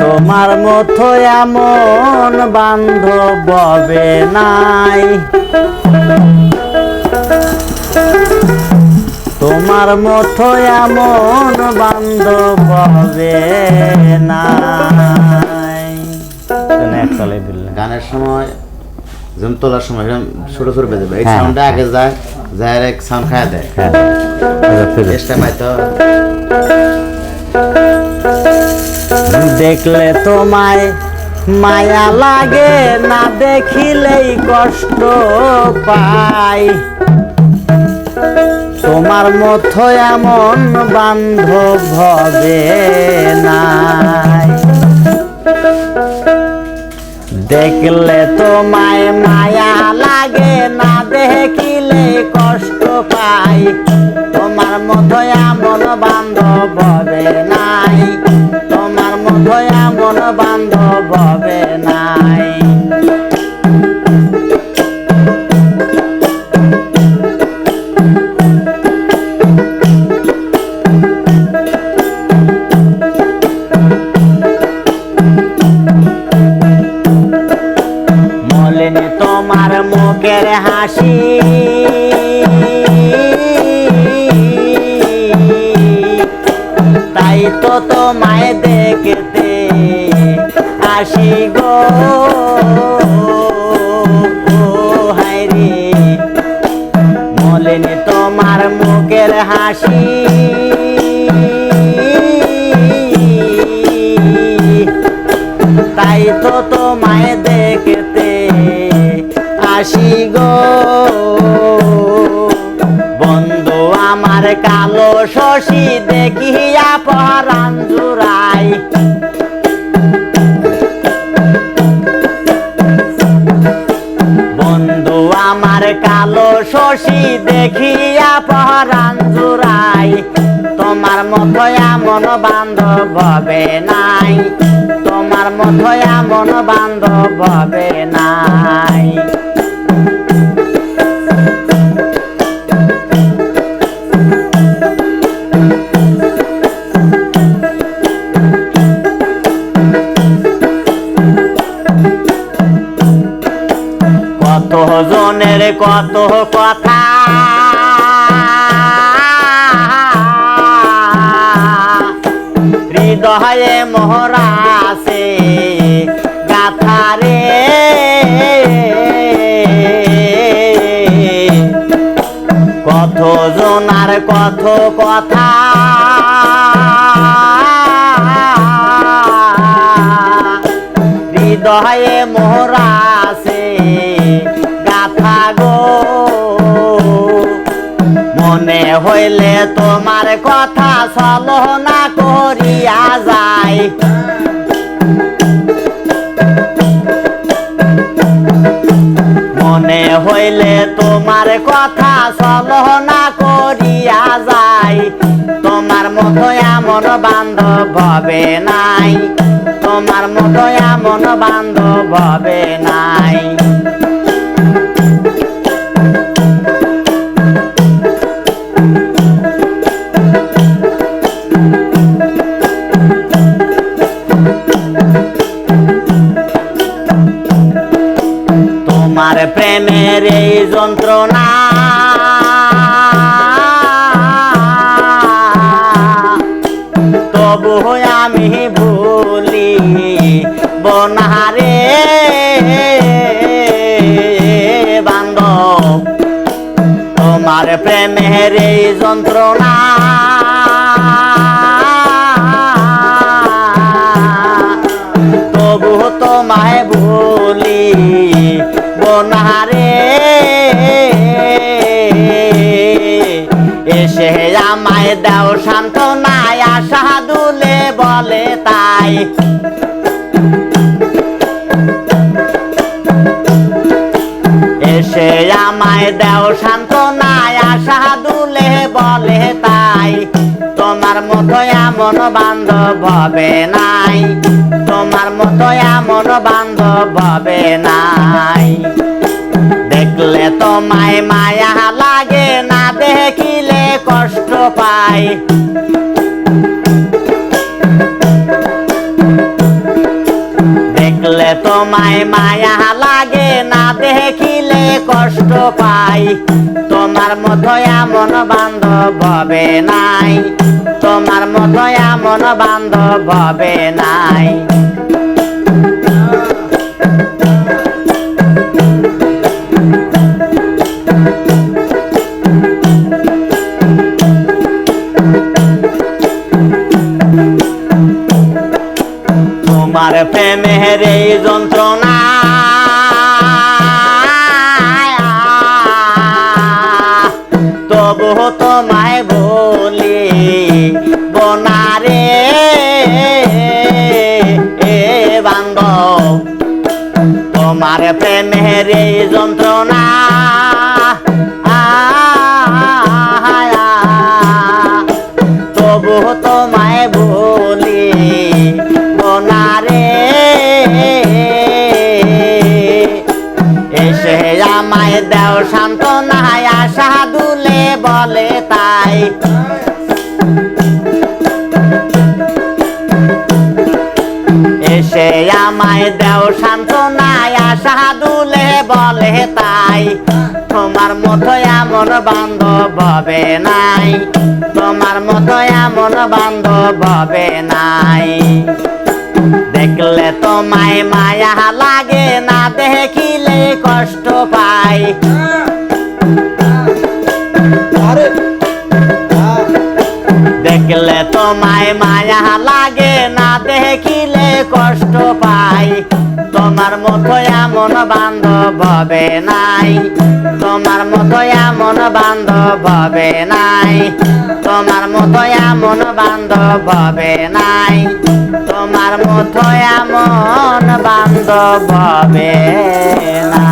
তোমার মতো এমন বান্ধব ববে নাই। তোমার মতো এমন বান্ধব ববে নাই। গানের সময় যেমন তোলার সময় এরকম ছোট ছোট বেজে এই হ্যাঁ, সাউন্ডটা আগে যায় যায় এক সাউন্ড খায় দেয়। হ্যাঁ আচ্ছা, চেষ্টা পাইতো দেখলে তোমায় মায়া লাগে, না দেখিলেই কষ্ট পাই। তোমার মতো এমন বান্ধব হবে নাই। দেখলে তোমায় মায়া লাগে, না দেখিলে কষ্ট পাই। তোমার মতো এমন বান্ধব হবে এমন বান্ধব হবে নাই। তোমার মুখের হাসি। তাই তো তোমায় দেখতে তোমার মুখের হাসি। তাই তো তোমায় দেখতে আসি গো। বন্ধু আমার কালো শশী দেখিয়া পরাণ শশী দেখিয়া পহরান জুড়াই। তোমার মতো মন বান্ধব হবে নাই। তোমার মথয়া মন বান্ধব হবে নাই। কত কথা। হৃদয়ে মোহরা আছে গাথারে। কত জনার কত কথা। হৃদয়ে মোহরা হইলে তোমার কথা ছলনা করিয়া যায় মনে হইলে তোমার কথা ছলনা করিয়া যায় তোমার মতো এমন বান্ধব হবে নাই। তোমার মতো এমন বান্ধব হবে নাই। প্রেমের এই যন্ত্রণা তবু আমি ভুলি বনারে বান্ধব তোমার প্রেমের এই যন্ত্রণা তবু তোমায় ভুলি বনারে এসে আমায় দাও শান্ত নাই আশা দুলে বলে তাই। এসে আমায় দেও শান্ত নাই আশা দুলে বলে তাই। তোমার মতো এমন বান্ধব হবে নাই। তোমার মতো এমন বান্ধব হবে নাই। দেখলে তোমায় মায়া লাগে না দেখিলে কষ্ট পাই। দেখলে তোমায় মায়া লাগে না দেখিলে কষ্ট পাই। তোমার মতো এমন বান্ধব হবে নাই। তোমার মতো এমন বান্ধব হবে নাই। প্রেমের এই যন্ত্রণা। তবু তোমায় বলি বনারে বান্ধব তোমার প্রেমের যন্ত্রণা। এসে আমায় দেও শান্ত নাই আশা দুলে বলে তাই। তোমার মতো এমন বান্ধব হবে নাই। তোমার মতো এমন বান্ধব হবে নাই। দেখলে তোমায় মায়া লাগে না দেখিলে কষ্ট পাই। দেখলে তোমায় মায়া লাগে না দেখিলে কষ্ট পাই। তোমার মতো এমন বান্ধব হবে নাই। তোমার মতো এমন বান্ধব হবে নাই। তোমার মতো এমন বান্ধব হবে নাই। তোমার মতো এমন বান্ধব হবে না